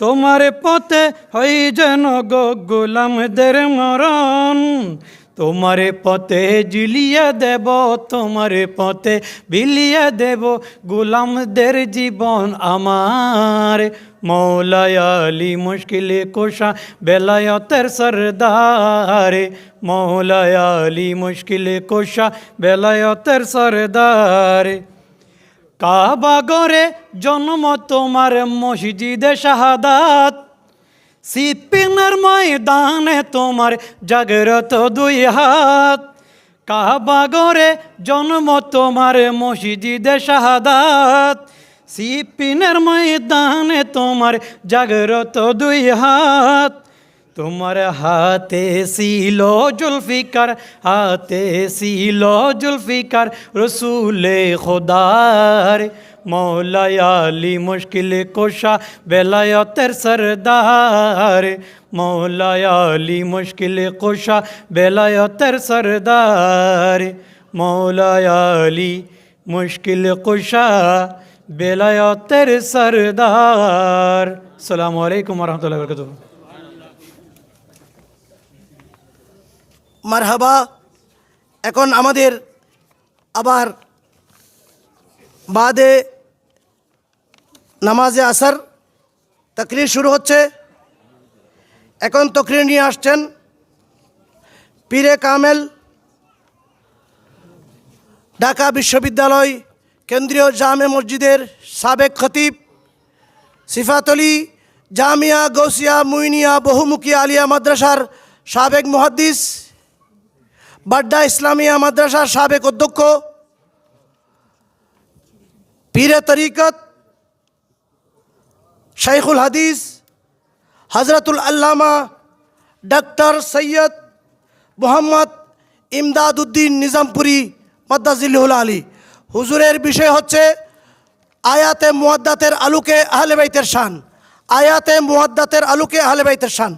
তোমার পথে হই যেন গো গোলামদের মরণ। তোমার পথে জিলিয়ে দেব, তোমার পথে বিলিয়ে দেব গোলামদের জীবন আমার। মৌলায়ালি মুশকিলে কোষা বেলায়তের সরদার। মৌলায়ালি মুশকিলে কোষা বেলায়তের সরদার। কাবা গরে জন্ম তোমার মসজিদে শাহাদাত। সিপিনের ময়দানে তোমার জাগ্রত দুই হাত। কাবা গরে জন্ম তোমার মসজিদে শাহাদাত। সিপিনের ময়দানে তোমার জাগ্রত দুই হাত। তোমার হাতে ছিল জুলফিকার, হাতে ছিল জুলফিকার, রসুলে খোদার। মৌলায়ালি মুশকিল কোষা, বেলায়তের সরদার। মৌলায়ালি মুশকিল কোষা, বেলায়তের সরদার। মৌলায়ালি মুশকিল কোষা, বেলায়তের সরদার। আসসালামু আলাইকুম রহমতুল্লাহ বরকতুহ। মারহাবা। এখন আমাদের আবার বাদে নামাজে আসার তকরির শুরু হচ্ছে। এখন তকরির নিয়ে আসছেন পীরে কামেল, ঢাকা বিশ্ববিদ্যালয় কেন্দ্রীয় জামে মসজিদের সাবেক খতিব সিফাতলি জামিয়া গৌসিয়া মুইনিয়া বহুমুখী আলিয়া মাদ্রাসার সাবেক মুহাদ্দিস। বাড্ডা ইসলামিয়া মাদ্রাসার সাবেক অধ্যক্ষ। পীরে তরিকত শাইখুল হাদিস, হজরতুল আল্লামা ডক্টর সৈয়দ মোহাম্মদ ইমদাদ উদ্দিন নিজামপুরি মদ্দাজিল্লুল আলী। হুজুরের বিষয় হচ্ছে আয়াতে মুয়াদ্দাতের আলুকে আহলে বাইতের শান। আয়াতে মুয়াদ্দাতের আলুকে আহলে বাইতের শান।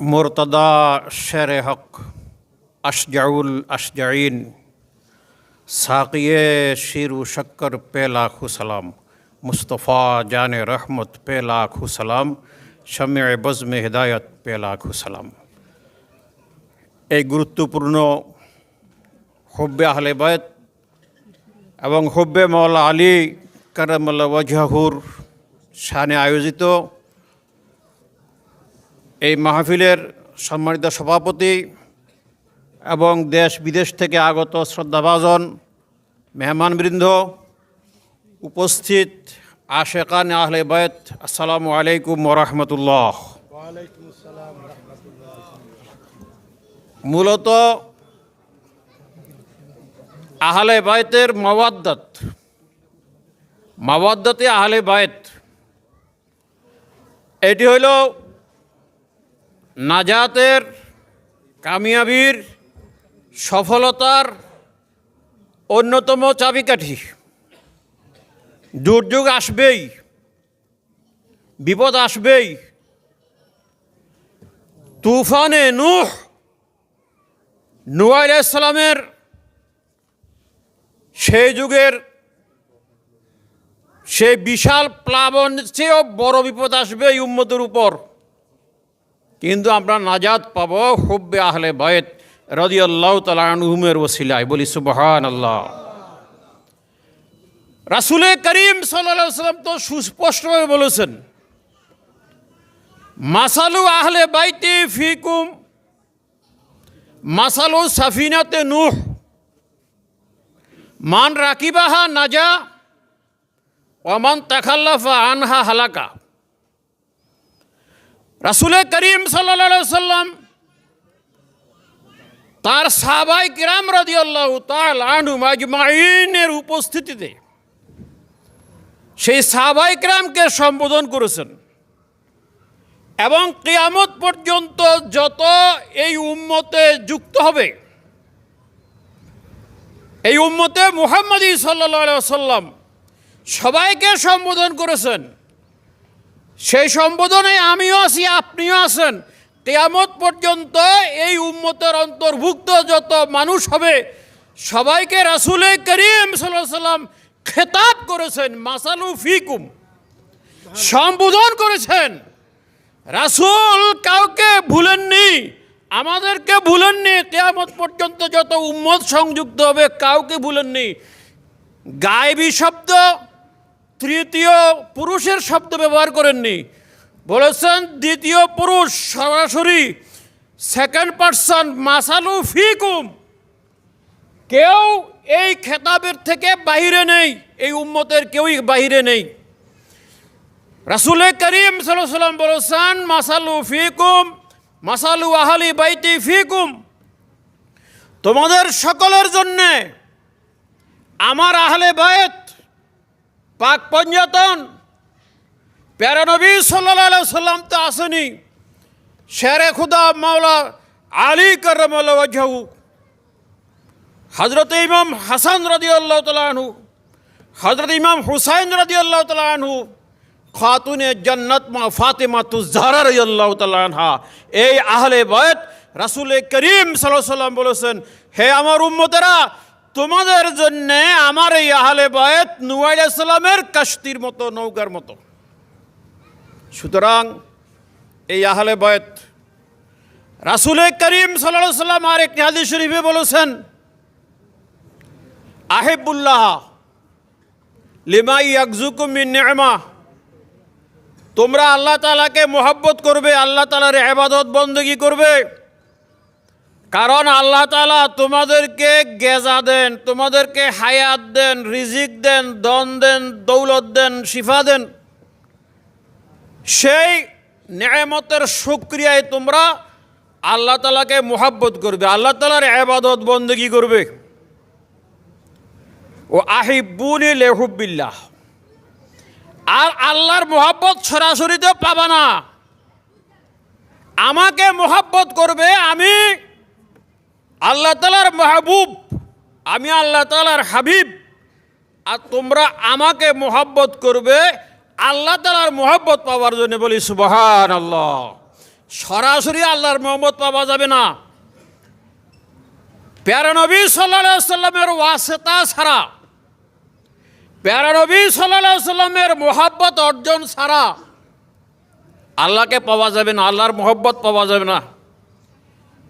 মুরতদা শের হক আশজাউল আশজাইন সাকিয়ে শিরু শক্কর পে লাখু সালাম মুস্তফা জানে রহমত পে লাখু সালাম শমে বজম হিদায়ত পে লাখু সালাম এই গুরুত্বপূর্ণ হব্বে আহলে বায়ত এবং হব্বে মৌলা আলী কারামাল্লা ওয়াজহাহুর শানে আয়োজিত এই মাহফিলের সম্মানিত সভাপতি এবং দেশ বিদেশ থেকে আগত শ্রদ্ধাভাজন মেহমানবৃন্দ উপস্থিত আশেকান আহলে বয়ত আসসালামু আলাইকুম ওরহমতুল্লাহ মূলত আহলে বায়তের মাওয়াদ্দত, মাওয়াদ্দতে আহলে বায়ত এটি হইল নাজাতের, কামিয়াবির সফলতার অন্যতম চাবিকাঠি। দুর্যোগ আসবেই, বিপদ আসবেই। তুফানে নূহ নুয়াই ইসলামের সেই যুগের সেই বিশাল প্লাবন চেয়েও বড় বিপদ আসবে এই উম্মতের উপর। কিন্তু আমরা নাজাদ পাব হুব্বে আহলে বয়েত রদি আল্লাহ তালুমের ওসিলায়। বলি সুবহান আল্লাহ রাসুলে করিম সাল্লা সাল্লাম তো সুস্পষ্টভাবে বলেছেন, মাসালু আহলে বাইতে ফিকুম, মাসালু সাফিনাতে নুহ, মান রাকিবাহা নাজা ওমান তাখাল্লাফা আনহা হালাকা। রাসুলে করিম সাল্লা সাল্লাম তার সাবাই কিরাম রাজি আল্লাহ তাল আনু মাজমাইনের উপস্থিতিতে সেই সাবাই কিরামকে সম্বোধন করেছেন। এবং কেয়ামত পর্যন্ত যত এই উম্মতে যুক্ত হবে, এই উম্মতে মুহাম্মদী সাল্লা সাল্লাম সবাইকে সম্বোধন করেছেন। সেই সম্বোধনে আমিও আছি, আপনিও আছেন। কেয়ামত পর্যন্ত এই উম্মতের অন্তর্ভুক্ত যত মানুষ হবে, সবাইকে রাসুলে করিম সাল্লাম খেতাব করেছেন, মাসালু ফিকুম। সম্বোধন করেছেন। রাসূল কাউকে ভুলেননি, আমাদেরকে ভুলেননি, কেয়ামত পর্যন্ত যত উম্মত সংযুক্ত হবে, কাউকে ভুলেননি। গায়েবী শব্দ তৃতীয় পুরুষের শব্দ ব্যবহার করেননি। বলেছেন দ্বিতীয় পুরুষ সরাসরি সেকেন্ড পার্সন মাসালু ফিকুম। কেউ এই খেতাবের থেকে বাহিরে নেই, এই উম্মতের কেউই বাহিরে নেই। রাসুল করিম সাল্লাম বলেছেন, মাসালু ফিকুম, মাসালু আহালি বাইতি ফিকুম। তোমাদের সকলের জন্যে আমার আহলে বায়েত পাক পঞ্জাতন। প্যারানবী সাল্লাহ সাল্লাম তো আসেনি। শেরে খুদা মাওলা আলী করমু হজরত ইমাম হাসান রদি আল্লাহ তালু হজরত ইমাম হুসাইন রদি আল্লাহ তালু খাতুনে জন্নত মা ফাতেমা তু জাহরা রদি আল্লাহ তালহা এই আহলে বয়ত রাসুল করিম সাল্লাম বলেছেন, হে আমার উম্মতেরা তোমাদের জন্যে আমার এই আহলে বয়ত নুয়াই সাল্লামের কাস্তির মতো, নৌকার মতো। সুতরাং এই আহলে বয়ত রাসুল করিম সাল্লাহ সাল্লাম আর একটি হাদিস শরীফে বলেছেন, আহেবুল্লাহ লিমাই আকজুকুম মিন নেমা। তোমরা আল্লাহ তালাকে মোহাব্বত করবে, আল্লাহ তালার এবাদত বন্দগি করবে। কারণ আল্লাহ তালা তোমাদেরকে গেজা দেন, তোমাদেরকে হায়াত দেন, রিজিক দেন দন দেন, দৌলত দেন, শিফা দেন। সেই ন্যায়মতের সুক্রিয়ায় তোমরা আল্লাহ তালাকে মোহাব্বত করবে, আল্লাহ তালার এবাদত বন্দগি করবে। ও আহিবুনি লেহুবিল্লাহ। আর আল্লাহর মোহাব্বত সরাসরিতে পাবা না। আমাকে মোহাব্বত করবে আমি আল্লাহ তালার মাহবুব, আমি আল্লাহ তালার হাবিব। আর তোমরা আমাকে মোহাব্বত করবে আল্লাহ তালার মোহাব্বত পাওয়ার জন্য বলি সুবহান আল্লাহ সরাসরি আল্লাহর মোহাম্মত পাওয়া যাবে না। প্যারানবী সাল্লা সাল্লামের ওয়াসেতা ছাড়া প্যারানবী সাল্লা সাল্লামের মোহাব্বত অর্জন ছাড়া আল্লাহকে পাওয়া যাবে না, আল্লাহর মোহব্বত পাওয়া যাবে না।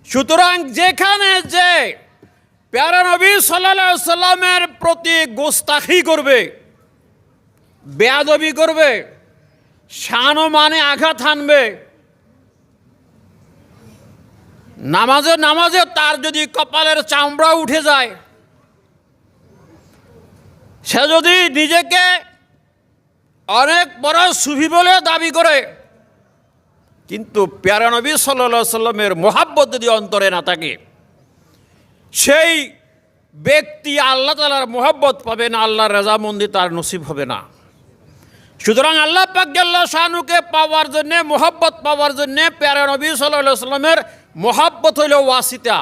সুতরাং যেখানে যে প্যারানবী সাল্লা সাল্লামের প্রতি গোস্তাখি করবে, বেয়াদবি করবে শান মানে আঘাত হানবে, নামাজে নামাজে তার যদি কপালের চামড়া উঠে যায়, সে যদি নিজেকে অনেক বড় সুফি বলে দাবি করে কিন্তু প্যারানবী সাল্লা সাল্লামের মোহাব্বত যদি অন্তরে না থাকে, সেই ব্যক্তি আল্লাহ তালার মোহাব্বত পাবে না, আল্লাহর রেজামন্দি তার নসিব হবে না। সুতরাং আল্লাহ পাকজাল্লাহ শাহনুকে পাওয়ার জন্যে, মোহাব্বত পাওয়ার জন্যে প্যারানবী সাল্লাহ সাল্লামের মোহাব্বত হইল ওয়াসিতা।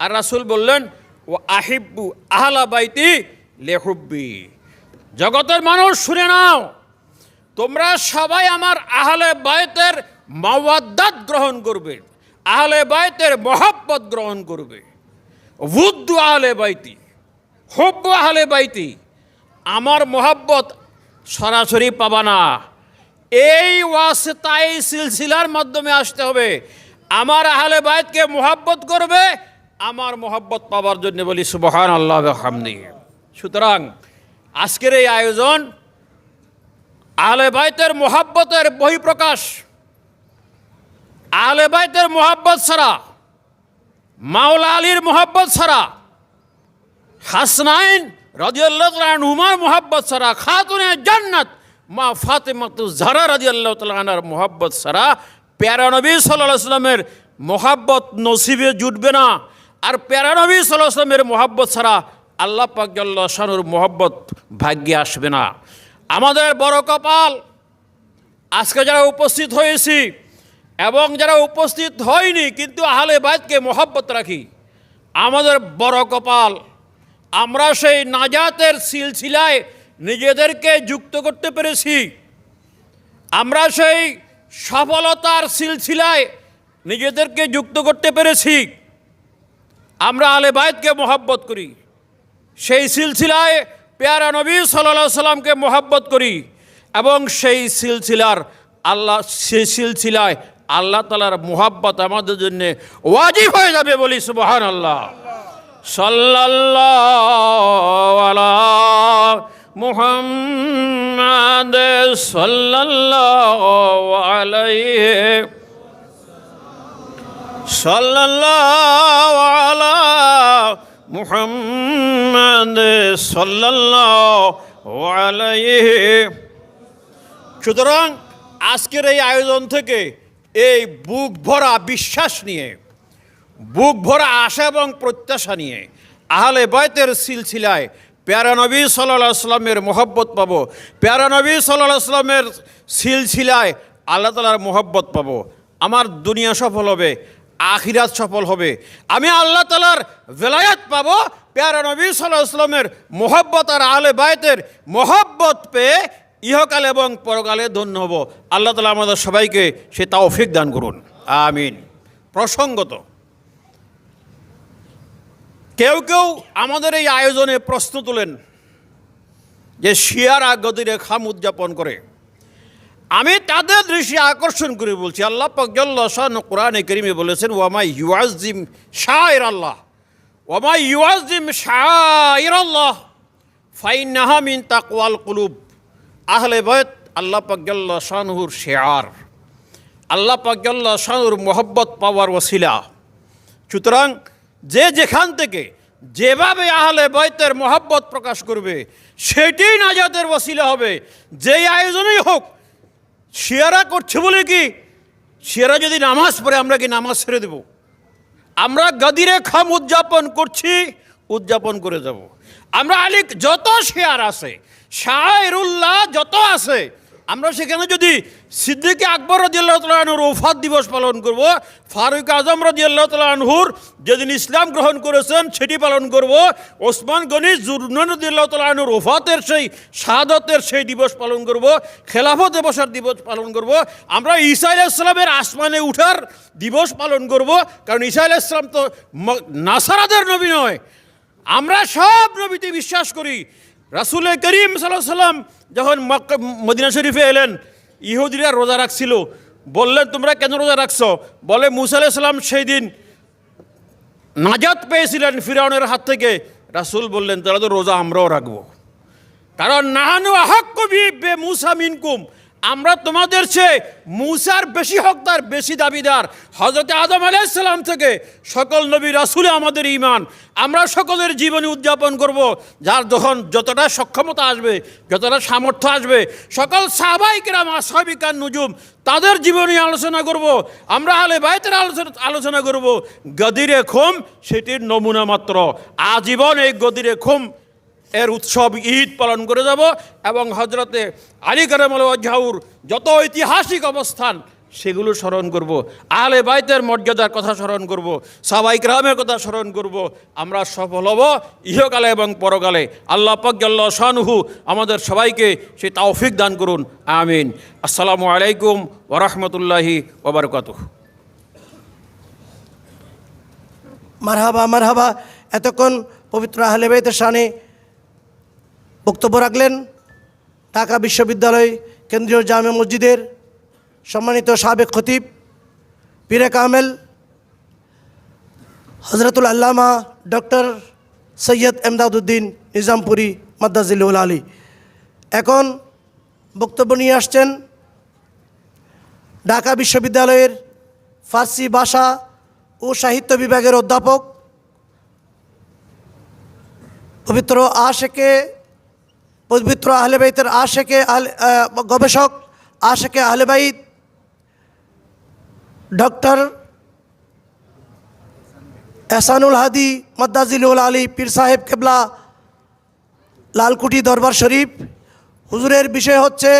আর রাসুল বললেন ও আহিব্বু আহলা বাইতি লেহুব্বি। জগতের মানুষ শুনে নাও, তোমরা সবাই আমার আহলে বায়তের মাওয়াদ্দাত গ্রহণ করবে, আহলে বায়তের মহাব্বত গ্রহণ করবে। বুদ্ধু আহলে বাইতি, হব্বু আহলে বাইতি, আমার মহাব্বত সরাসরি পাবা না। এই ওয়াসেতা এই সিলসিলার মাধ্যমে আসতে হবে। আমার আহলে বাইতকে মোহাব্বত করবে, আমার মোহাব্বত পাওয়ার জন্য বলি সুবহান আল্লাহ হামনি সুতরাং আজকের এই আয়োজন আহলে বাইতের মোহাব্বতের বহিঃপ্রকাশ আহলে বাইতের মোহাব্বত ছাড়া, মাওলা আলীর মোহাব্বত ছাড়া, হাসনাইন রাজিয়াল্লাহ হুমার মোহাব্বত ছাড়া, খাতুনে জান্নাত মা ফাতেমাতু জারা রাজিয়াল্লাহ তালার মোহাব্বত ছাড়া প্যারানবী সাল্লাহ সাল্লামের মোহাব্বত নসিবে জুটবে না। আর প্যারানবী সাল্লাহ সাল্লামের মোহাব্বত ছাড়া আল্লাহ পাকজাল্লাহ শানুর মোহাব্বত ভাগ্যে আসবে না। আমাদের বড় কপাল, আজকে যারা উপস্থিত হয়েছি এবং যারা উপস্থিত হয়নি, কিন্তু আহলে বাইতকে মোহাব্বত রাখি। আমাদের বড় কপাল, আমরা সেই নাজাতের সিলসিলায় নিজেদেরকে যুক্ত করতে পেরেছি। আমরা সেই সফলতার সিলসিলায় নিজেদেরকে যুক্ত করতে পেরেছি। আমরা আলে বাইতকে মোহাব্বত করি। সেই সিলসিলায় পেয়ারা নবী সাল্লাহ সাল্লামকে মোহাব্বত করি এবং সেই সিলসিলার আল্লাহ, সেই সিলসিলায় আল্লাহ তালার মোহাব্বত আমাদের জন্য ওয়াজিব হয়ে যাবে বলি সুবহান আল্লাহ সাল্লাল্লাহু আলা মুহাম্মাদ সাল্লাল্লাহু আলাইহি মুহাম্মাদ সাল্লাল্লাহু আলাইহি। সুতরাং আজকের এই আয়োজন থেকে এই বুক ভরা বিশ্বাস নিয়ে, বুক ভরা আশা এবং প্রত্যাশা নিয়ে আহলে বয়তের সিলসিলায় প্যারা নবী সাল্লাহ সাল্লামের মোহব্বত পাবো, প্যারা নবী সাল্লাহ সাল্লামের সিলসিলায় আল্লাহ তালার মোহব্বত পাবো। আমার দুনিয়া সফল হবে, আখিরাত সফল হবে। আমি আল্লাহ তালার ভেলায়াত পাবো, প্যারা নবী সাল্লাহ সাল্লামের মোহব্বত আর আহলে বায়তের মোহব্বত পেয়ে ইহকালে এবং পরকালে ধন্য হব। আল্লাহ তালা আমাদের সবাইকে সে তাওফিক দান করুন। আমিন। প্রসঙ্গত, কেউ কেউ আমাদের এই আয়োজনে প্রশ্ন তোলেন যে শিয়ার আগতিরে খাম উদযাপন করে। আমি তাদের দৃষ্টি আকর্ষণ করে বলছি, আল্লাহ পাকজল্লাসান কোরআনে করিমে বলেছেন ওয়ামা ইউআজিম শাহর আল্লাহ ওয়ামা ইউআজিম শাহর আল্লাহ ফাইনাহা মিন তাকওয়াল কুলুব। আহলে বয়ত আল্লাহ পাকজল্লা শাহনুর শেয়ার। আল্লাহ পাকজল্লা শাহনুর মোহব্বত পাওয়ার ওসিলা। সুতরাং যে যেখান থেকে যেভাবে আহলে বয়তের মোহাব্বত প্রকাশ করবে, সেটাই নাজাতের ওসিলা হবে। যেই আয়োজনেই হোক, শিয়ারা করছে বলে কি, শিয়ারা যদি নামাজ পড়ে, আমরা কি নামাজ ছেড়ে দেব? আমরা গদিরে খাম উদযাপন করছি, উদযাপন করে যাব। আমরা আলিক, যত শেয়ার আছে শাহরুল্লাহ যত আছে, আমরা সেখানে যদি সিদ্দিকে আকবর রদিয়াল্লাহ তালাহুর ওফাত দিবস পালন করব, ফারুক আজম রদিয়াল্লাহ তালাহুর যেদিন ইসলাম গ্রহণ করেছেন সেটি পালন করব, ওসমান গনি রদিয়াল্লাহ তালাহুর ওফাতের সেই শাহাদতের সেই দিবস পালন করব, খেলাফত দিবসের দিবস পালন করব, আমরা ঈসা আলাইসলামের আসমানে উঠার দিবস পালন করব, কারণ ঈসা আলাইসলাম তো নাসারাদের নবী নয়। আমরা সব নবীতে বিশ্বাস করি রাসুল করিম সাল্লাহ সাল্লাম যখন মদিনা শরীফে এলেন, ইহুদিরা রোজা রাখছিল। বললেন, তোমরা কেন রোজা রাখছ? বলে, মুসা আলাইহিস সালাম সেই দিন নাজাত পেয়েছিলেন ফিরাউনের হাত থেকে। রাসুল বললেন, তারা তো রোজা আমরাও রাখব। কারণ নাহানু আহাক কবি বে মুসা মিনকুম। আমরা তোমাদের চেয়ে মুসার বেশি হকদার, বেশি দাবিদার। হজরত আদম আলাইসাল্লাম থেকে সকল নবী রাসুলে আমাদের ইমান আমরা সকলের জীবনে উদযাপন করব, যার যখন যতটা সক্ষমতা আসবে, যতটা সামর্থ্য আসবে। সকল সাহবাইকেরাম আসাবিকার নুজুম, তাদের জীবনী আলোচনা করব। আমরা আলে বাইতের আলোচনা আলোচনা করব, গদিরে খুম, সেটির নমুনা মাত্র। আজীবন এই গদিরে খুম এর উৎসব ঈদ পালন করে যাব এবং হজরতে আলী কারামল ঝাউর যত ঐতিহাসিক অবস্থান সেগুলো স্মরণ করব। আলে বাইতের মর্যাদার কথা স্মরণ করব। সবাই গ্রামের কথা স্মরণ করব। আমরা সফল হব ইহকালে এবং পরকালে। আল্লাহ পাকজাল্লাহ শাহনুহু আমাদের সবাইকে সে তাওফিক দান করুন। আমিন। আসসালামু আলাইকুম ওরহমতুল্লাহি ওবরকাতুহ মারহাবা মারহাবা। এতক্ষণ পবিত্র আহলে বাইতের শানে বক্তব্য রাখলেন ঢাকা বিশ্ববিদ্যালয় কেন্দ্রীয় জামে মসজিদের সম্মানিত সাবেক খতিব পীরে কামেল হজরতুল আল্লামা ডক্টর সৈয়দ এমদাদুদ্দিন নিজামপুরি মাদ্দাজিল্লুল আলী। এখন বক্তব্য নিয়ে আসছেন ঢাকা বিশ্ববিদ্যালয়ের ফার্সি ভাষা ও সাহিত্য বিভাগের অধ্যাপক পবিত্র আশেকে পবিত্র আহলেবাইতের আশেকে আহলে- আহ, গবেষক আশেকে আহলেবাইত ডক্টর এহসানুল হাদি মদ্দাজিলুল আলী পীর সাহেব কেবলা লালকুটি দরবার শরীফ। হুজুরের বিষয় হচ্ছে